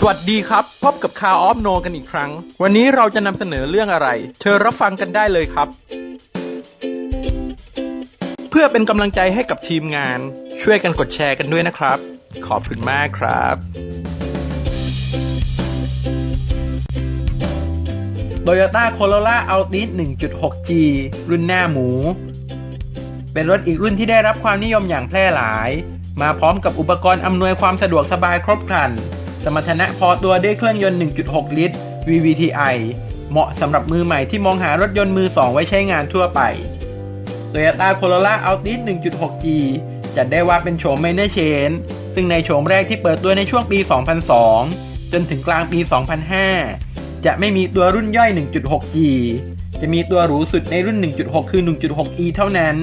สวัสดีครับ พบกับคาออฟโนกันอีกครั้ง วันนี้เราจะนำเสนอเรื่องอะไรเธอรับฟังกันได้เลยครับ เพื่อเป็นกำลังใจให้กับทีมงาน ช่วยกันกดแชร์กันด้วยนะครับ ขอบคุณมากครับ Toyota Corolla Altis 1.6G รุ่นหน้าหมู เป็นรถอีกรุ่นที่ได้รับความนิยมอย่างแพร่หลาย มาพร้อมกับอุปกรณ์อำนวยความสะดวกสบายครบครัน สมรรถนะพอตัวด้วยเครื่องยนต์ 1.6 ลิตร VVTi เหมาะสำหรับมือใหม่ที่มองหารถยนต์มือสองไว้ใช้งานทั่วไป Toyota Corolla Altis 1.6G จัดได้ว่าเป็นโฉม Minor Change ซึ่งในโฉมแรกที่เปิดตัวในช่วงปี 2002 จนถึงกลางปี 2005 จะไม่มีตัวรุ่นย่อย 1.6G จะมีตัวหรูสุดในรุ่น 1.6 คือ 1.6e เท่านั้น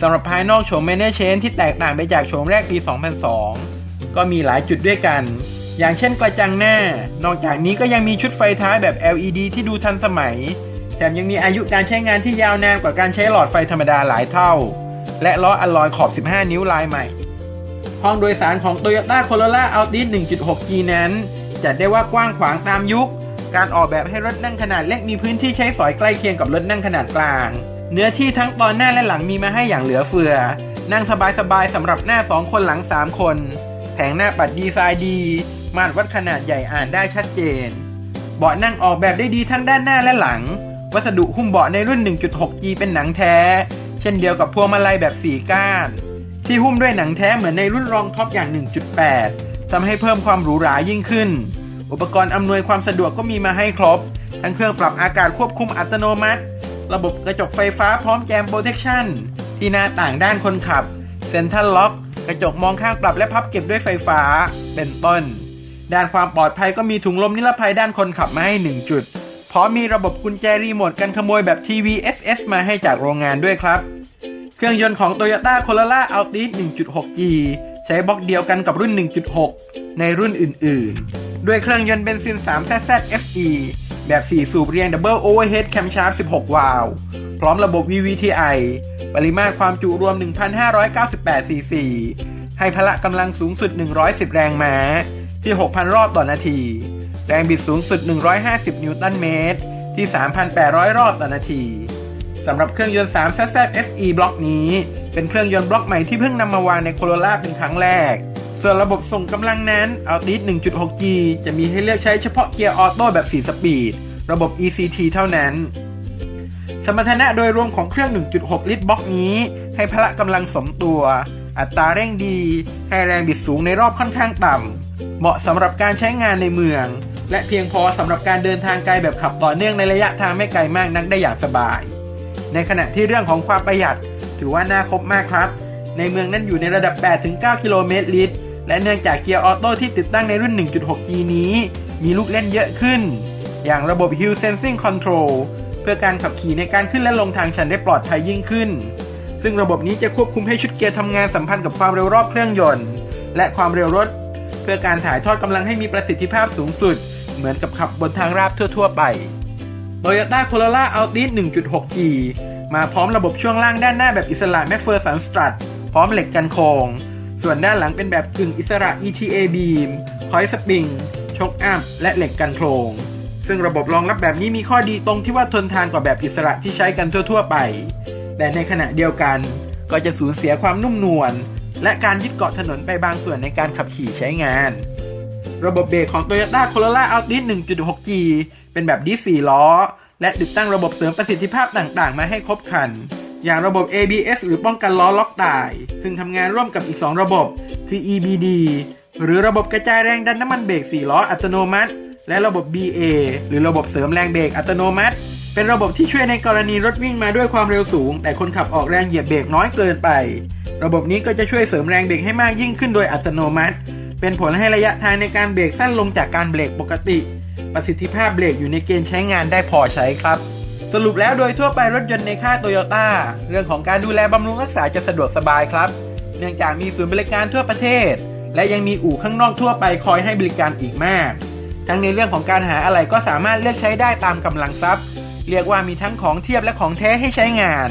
สำหรับภายนอกโฉม Manor Change ที่แตกต่างไปจากโฉมแรกปี 2002 ก็มีหลายจุดด้วยกัน อย่างเช่นกระจังหน้า นอกจากนี้ก็ยังมีชุดไฟท้ายแบบ LED ที่ดูทันสมัย แถมยังมีอายุการใช้งานที่ยาวนานกว่าการใช้หลอดไฟธรรมดาหลายเท่า และล้ออลลอยขอบ 15 นิ้วลายใหม่ ห้องโดยสารของ Toyota Corolla Altis 1.6G นั้น จัดได้ว่ากว้างขวางตามยุค การออกแบบให้รถนั่งขนาดเล็กมีพื้นที่ใช้สอยใกล้เคียงกับรถนั่งขนาดกลาง เนื้อที่ทั้งตอนหน้าและหลังมีมาให้อย่างเหลือเฟือ นั่งสบายๆสำหรับหน้า 2 คนหลัง 3 คน แผงหน้าปัดดีไซน์ดี มาตรวัดขนาดใหญ่อ่านได้ชัดเจน เบาะนั่งออกแบบได้ดีทั้งด้านหน้าและหลัง วัสดุหุ้มเบาะในรุ่น 1.6G เป็นหนังแท้ เช่นเดียวกับพวงมาลัยแบบสีก้าน ที่หุ้มด้วยหนังแท้เหมือนในรุ่นรองท็อปอย่าง 1.8ทำให้เพิ่มความหรูหรายิ่งขึ้น อุปกรณ์อำนวยความสะดวกก็มีมาให้ครบ ทั้งเครื่องปรับอากาศควบคุมอัตโนมัติ ระบบกระจกไฟฟ้าพร้อมแจมโปรเทคชั่นที่หน้าต่างด้านคนขับเซ็นทรัลล็อก กระจกมองข้างปรับและพับเก็บด้วยไฟฟ้า เป็นต้น ด้านความปลอดภัยก็มีถุงลมนิรภัยด้านคนขับมาให้ 1 จุด พร้อมมีระบบกุญแจรีโมทกันขโมยแบบ TVSS มาให้จากโรงงานด้วยครับ เครื่องยนต์ของ Toyota Corolla Altis 1.6G ใช้บล็อกเดียวกันกับรุ่น 1.6 ในรุ่นอื่นๆ ด้วยเครื่องยนต์เบนซิน 3ZZ FE แบบ 4 สูบเรียง Double Overhead Camshaft 16 วาล์วพร้อมระบบ VVTi ปริมาตรความจุรวม 1,598ซีซีให้พละกำลังสูงสุด 110 แรงม้า ที่ 6,000 รอบต่อนาที แรงบิดสูงสุด 150 นิวตันเมตร ที่ 3,800 รอบต่อนาทีสำหรับเครื่องยนต์ 3ZZ FE บล็อกนี้ เป็นเครื่องยนต์บล็อกใหม่ที่เพิ่งนำมาวางใน Corolla เป็นครั้งแรก ส่วนระบบส่งกำลังนั้น Altis 1.6G จะมีให้เลือกใช้เฉพาะเกียร์ออโต้แบบ 4 สปีด ระบบ ECT เท่านั้น สมรรถนะโดยรวมของเครื่อง 1.6 ลิตรบล็อกนี้ ให้พละกำลังสมตัว อัตราเร่งดี ให้แรงบิดสูงในรอบค่อนข้างต่ำ เหมาะสำหรับการใช้งานในเมือง และเพียงพอสำหรับการเดินทางไกลแบบขับต่อเนื่องในระยะทางไม่ไกลมากนักได้อย่างสบาย ในขณะที่เรื่องของความประหยัด ถือว่าน่าคบมากครับ ในเมืองนั้นอยู่ในระดับ 8-9 กิโลเมตรลิตร และเนื่องจากเกียร์ออโต้ที่ติดตั้งในรุ่น 1.6G นี้ มีลูกเล่นเยอะขึ้น อย่างระบบ Hill Sensing Control พื่อการขับขี่ในการขึ้นและลงทางชันได้ปลอดภัยยิ่งขึ้น ซึ่งระบบนี้จะควบคุมให้ชุดเกียร์ทำงานสัมพันธ์กับความเร็วรอบเครื่องยนต์ และความเร็วรถ เพื่อการถ่ายทอดกำลังให้มีประสิทธิภาพสูงสุด เหมือนกับขับบนทางราบทั่ว ๆ ไป Toyota Corolla Altis 1.6G มาพร้อมระบบช่วงล่างด้านหน้าแบบอิสระ McPherson Strut พร้อมเหล็กกันโคงส่วนด้านหลังเป็นแบบกึ่งอิสระ ETA Beam คอยสปริงชกอัพและเหล็กกันโครง ซึ่งระบบรองรับแบบนี้มีข้อดีตรงที่ว่าทนทานกว่าแบบอิสระที่ใช้กันทั่ว ๆ ไป แต่ในขณะเดียวกันก็จะสูญเสียความนุ่มนวลและการยึดเกาะถนนไปบางส่วนในการขับขี่ใช้งาน ระบบเบรกของ Toyota Corolla Altis 1.6G เป็นแบบดิส4ล้อ และติดตั้งระบบเสริมประสิทธิภาพต่างๆ มาให้ครบครัน อย่างระบบ ABS หรือป้องกันล้อล็อกตาย ซึ่งทำงานร่วมกับอีก 2 ระบบ คือ EBD หรือระบบกระจายแรงดันน้ำมันเบรก4ล้ออัตโนมัติ และระบบ BA หรือระบบเสริมแรงเบรกอัตโนมัติ เป็นระบบที่ช่วยในกรณีรถวิ่งมาด้วยความเร็วสูง แต่คนขับออกแรงเหยียบเบรกน้อยเกินไป ระบบนี้ก็จะช่วยเสริมแรงเบรกให้มากยิ่งขึ้นโดยอัตโนมัติ เป็นผลให้ระยะทางในการเบรกสั้นลงจากการเบรกปกติ ประสิทธิภาพเบรกอยู่ในเกณฑ์ใช้งานได้พอใช้ครับสรุปแล้วโดยทั่วไปรถยนต์ในค่ายโตโยต้าเรื่องของการดูแลบำรุงรักษาจะสะดวกสบายครับ เนื่องจากมีศูนย์บริการทั่วประเทศ และยังมีอู่ข้างนอกทั่วไปคอยให้บริการอีกมาก ทั้งในเรื่องของการหาอะไรก็สามารถเลือกใช้ได้ตามกำลังทรัพย์ เรียกว่ามีทั้งของเทียบและของแท้ให้ใช้งาน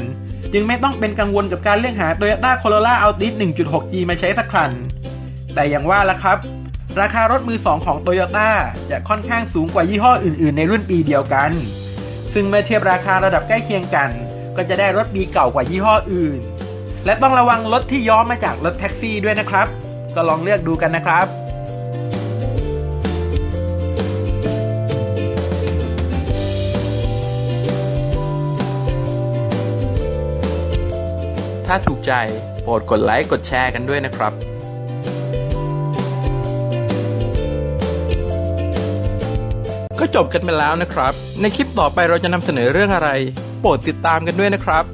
จึงไม่ต้องเป็นกังวลกับการเลือกหา Toyota Corolla Altis 1.6G มาใช้สักครัน แต่อย่างว่าละครับ ราคารถมือสองของโตโยต้าจะค่อนข้างสูงกว่ายี่ห้ออื่น ๆ ในรุ่นปีเดียวกัน ซึ่งเมื่อเทียบราคาระดับใกล้เคียงกัน ก็จะได้รถปีเก่ากว่ายี่ห้ออื่น และต้องระวังรถที่ย้อมมาจากรถแท็กซี่ด้วยนะครับ ก็ลองเลือกดูกันนะครับ ถ้าถูกใจ โปรดกดไลค์กดแชร์กันด้วยนะครับก็จบกันไปแล้วนะครับ ในคลิปต่อไปเราจะนำเสนอเรื่องอะไร โปรดติดตามกันด้วยนะครับ